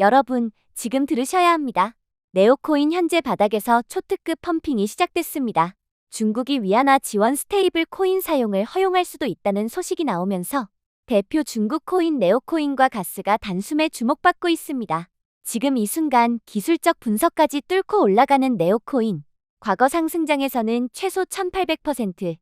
여러분, 지금 들으셔야 합니다. 네오코인 현재 바닥에서 초특급 펌핑이 시작됐습니다. 중국이 위안화 지원 스테이블 코인 사용을 허용할 수도 있다는 소식이 나오면서 대표 중국 코인 네오코인과 가스가 단숨에 주목받고 있습니다. 지금 이 순간 기술적 분석까지 뚫고 올라가는 네오코인. 과거 상승장에서는 최소 1800%,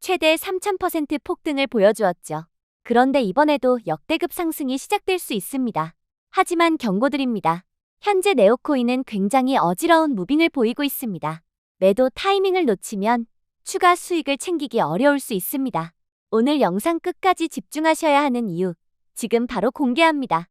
최대 3000% 폭등을 보여주었죠. 그런데 이번에도 역대급 상승이 시작될 수 있습니다. 하지만 경고드립니다. 현재 네오코인은 굉장히 어지러운 무빙을 보이고 있습니다. 매도 타이밍을 놓치면 추가 수익을 챙기기 어려울 수 있습니다. 오늘 영상 끝까지 집중하셔야 하는 이유, 지금 바로 공개합니다.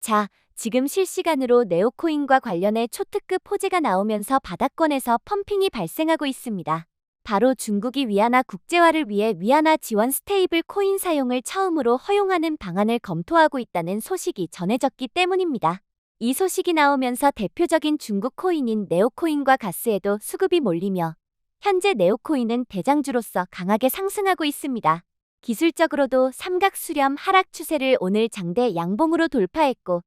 자, 지금 실시간으로 네오코인과 관련해 초특급 호재가 나오면서 바닥권에서 펌핑이 발생하고 있습니다. 바로 중국이 위안화 국제화를 위해 위안화 지원 스테이블 코인 사용을 처음으로 허용하는 방안을 검토하고 있다는 소식이 전해졌기 때문입니다. 이 소식이 나오면서 대표적인 중국 코인인 네오코인과 가스에도 수급이 몰리며 현재 네오코인은 대장주로서 강하게 상승하고 있습니다. 기술적으로도 삼각 수렴 하락 추세를 오늘 장대 양봉으로 돌파했고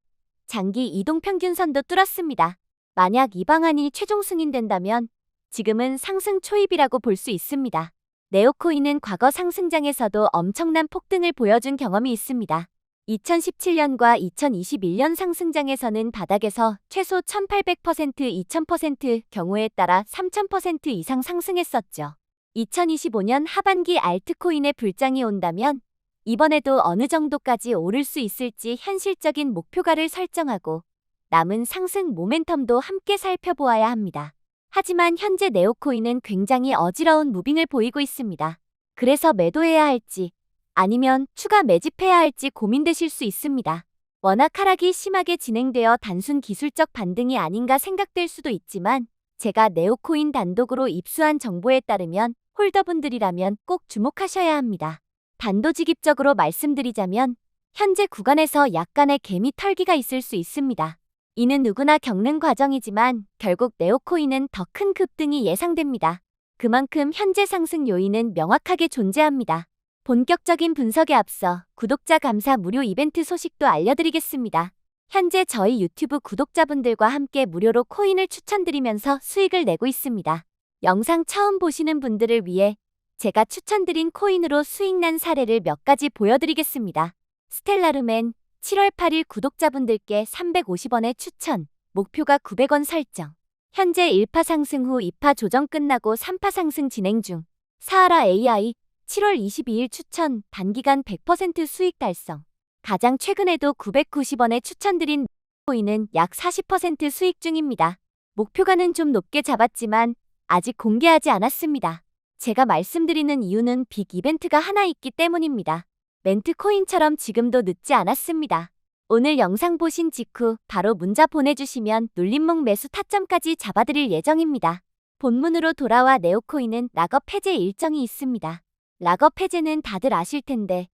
장기 이동 평균선도 뚫었습니다. 만약 이 방안이 최종 승인된다면 지금은 상승 초입이라고 볼 수 있습니다. 네오코인은 과거 상승장에서도 엄청난 폭등을 보여준 경험이 있습니다. 2017년과 2021년 상승장에서는 바닥에서 최소 1800%, 2000% 경우에 따라 3000% 이상 상승했었죠. 2025년 하반기 알트코인의 불장이 온다면 이번에도 어느 정도까지 오를 수 있을지 현실적인 목표가를 설정하고 남은 상승 모멘텀도 함께 살펴보아야 합니다. 하지만 현재 네오코인은 굉장히 어지러운 무빙을 보이고 있습니다. 그래서 매도해야 할지 아니면 추가 매집해야 할지 고민되실 수 있습니다. 워낙 하락이 심하게 진행되어 단순 기술적 반등이 아닌가 생각될 수도 있지만 제가 네오코인 단독으로 입수한 정보에 따르면 홀더분들이라면 꼭 주목하셔야 합니다. 단도직입적으로 말씀드리자면 현재 구간에서 약간의 개미 털기가 있을 수 있습니다. 이는 누구나 겪는 과정이지만 결국 네오코인은 더 큰 급등이 예상됩니다. 그만큼 현재 상승 요인은 명확하게 존재합니다. 본격적인 분석에 앞서 구독자 감사 무료 이벤트 소식도 알려드리겠습니다. 현재 저희 유튜브 구독자분들과 함께 무료로 코인을 추천드리면서 수익을 내고 있습니다. 영상 처음 보시는 분들을 위해 제가 추천드린 코인으로 수익 난 사례를 몇 가지 보여드리겠습니다. 스텔라르맨 7월 8일 구독자분들께 350원의 추천, 목표가 900원 설정. 현재 1파 상승 후 2파 조정 끝나고 3파 상승 진행 중. 사하라 AI 7월 22일 추천, 단기간 100% 수익 달성. 가장 최근에도 990원에 추천드린 코인은 약 40% 수익 중입니다. 목표가는 좀 높게 잡았지만 아직 공개하지 않았습니다. 제가 말씀드리는 이유는 빅 이벤트가 하나 있기 때문입니다. 멘트 코인처럼 지금도 늦지 않았습니다. 오늘 영상 보신 직후 바로 문자 보내주시면 눌림목 매수 타점까지 잡아드릴 예정입니다. 본문으로 돌아와 네오코인은 락업 해제 일정이 있습니다. 락업 해제는 다들 아실 텐데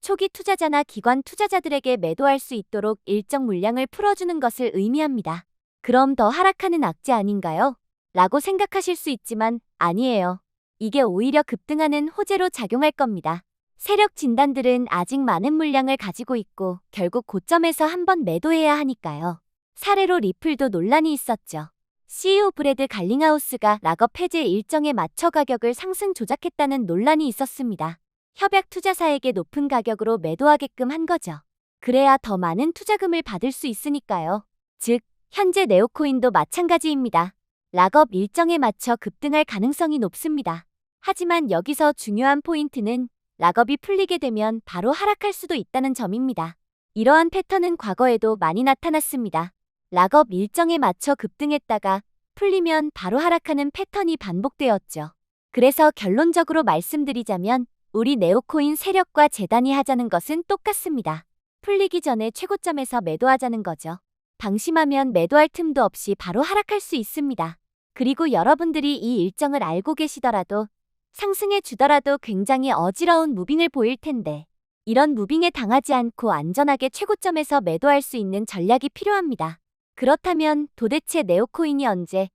초기 투자자나 기관 투자자들에게 매도할 수 있도록 일정 물량을 풀어주는 것을 의미합니다. 그럼 더 하락하는 악재 아닌가요? 라고 생각하실 수 있지만 아니에요. 이게 오히려 급등하는 호재로 작용할 겁니다. 세력 진단들은 아직 많은 물량을 가지고 있고 결국 고점에서 한번 매도해야 하니까요. 사례로 리플도 논란이 있었죠. CEO 브레드 갈링하우스가 락업 해제 일정에 맞춰 가격을 상승 조작했다는 논란이 있었습니다. 협약 투자사에게 높은 가격으로 매도하게끔 한 거죠. 그래야 더 많은 투자금을 받을 수 있으니까요. 즉, 현재 네오코인도 마찬가지입니다. 락업 일정에 맞춰 급등할 가능성이 높습니다. 하지만 여기서 중요한 포인트는 락업이 풀리게 되면 바로 하락할 수도 있다는 점입니다. 이러한 패턴은 과거에도 많이 나타났습니다. 락업 일정에 맞춰 급등했다가 풀리면 바로 하락하는 패턴이 반복되었죠. 그래서 결론적으로 말씀드리자면 우리 네오코인 세력과 재단이 하자는 것은 똑같습니다. 풀리기 전에 최고점에서 매도하자는 거죠. 방심하면 매도할 틈도 없이 바로 하락할 수 있습니다. 그리고 여러분들이 이 일정을 알고 계시더라도 상승해 주더라도 굉장히 어지러운 무빙을 보일 텐데 이런 무빙에 당하지 않고 안전하게 최고점에서 매도할 수 있는 전략이 필요합니다. 그렇다면 도대체 네오코인이 언제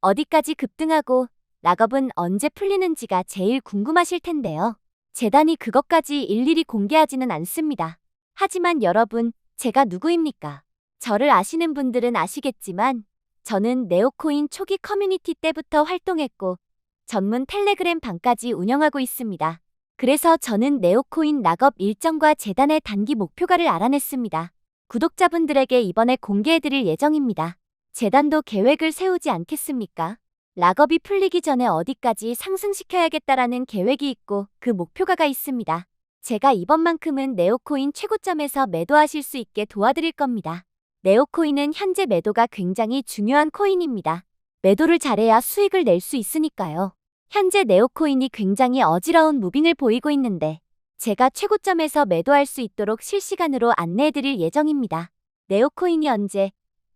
어디까지 급등하고 락업은 언제 풀리는지가 제일 궁금하실 텐데요. 재단이 그것까지 일일이 공개하지는 않습니다. 하지만 여러분, 제가 누구입니까? 저를 아시는 분들은 아시겠지만 저는 네오코인 초기 커뮤니티 때부터 활동했고 전문 텔레그램 방까지 운영하고 있습니다. 그래서 저는 네오코인 락업 일정과 재단의 단기 목표가를 알아냈습니다. 구독자분들에게 이번에 공개해드릴 예정입니다. 재단도 계획을 세우지 않겠습니까? 락업이 풀리기 전에 어디까지 상승시켜야겠다라는 계획이 있고 그 목표가가 있습니다. 제가 이번만큼은 네오코인 최고점에서 매도하실 수 있게 도와드릴 겁니다. 네오코인은 현재 매도가 굉장히 중요한 코인입니다. 매도를 잘해야 수익을 낼 수 있으니까요. 현재 네오코인이 굉장히 어지러운 무빙을 보이고 있는데 제가 최고점에서 매도할 수 있도록 실시간으로 안내해드릴 예정입니다. 네오코인이 언제,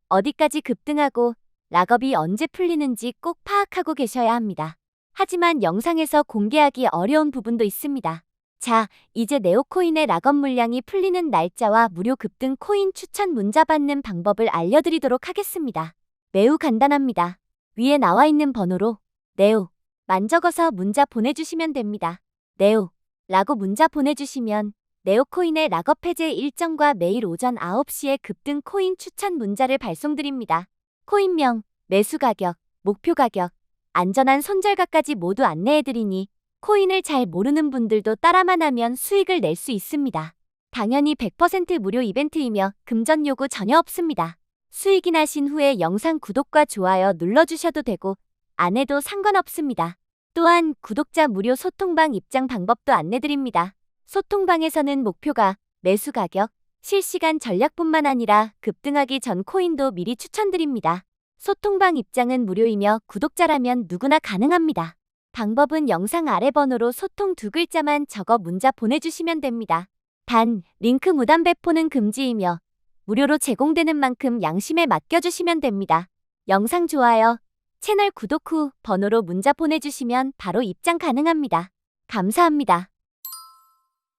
어디까지 급등하고 락업이 언제 풀리는지 꼭 파악하고 계셔야 합니다. 하지만 영상에서 공개하기 어려운 부분도 있습니다. 자, 이제 네오코인의 락업 물량이 풀리는 날짜와 무료 급등 코인 추천 문자 받는 방법을 알려드리도록 하겠습니다. 매우 간단합니다. 위에 나와 있는 번호로 네오 만 적어서 문자 보내주시면 됩니다. 네오 라고 문자 보내주시면 네오코인의 락업 해제 일정과 매일 오전 9시에 급등 코인 추천 문자를 발송드립니다. 코인명, 매수 가격, 목표 가격, 안전한 손절가까지 모두 안내해드리니 코인을 잘 모르는 분들도 따라만 하면 수익을 낼 수 있습니다. 당연히 100% 무료 이벤트이며 금전 요구 전혀 없습니다. 수익이 나신 후에 영상 구독과 좋아요 눌러주셔도 되고 안 해도 상관없습니다. 또한 구독자 무료 소통방 입장 방법도 안내드립니다. 소통방에서는 목표가 매수 가격, 실시간 전략뿐만 아니라 급등하기 전 코인도 미리 추천드립니다. 소통방 입장은 무료이며 구독자라면 누구나 가능합니다. 방법은 영상 아래 번호로 소통 두 글자만 적어 문자 보내주시면 됩니다. 단, 링크 무단 배포는 금지이며 무료로 제공되는 만큼 양심에 맡겨주시면 됩니다. 영상 좋아요, 채널 구독 후 번호로 문자 보내주시면 바로 입장 가능합니다. 감사합니다.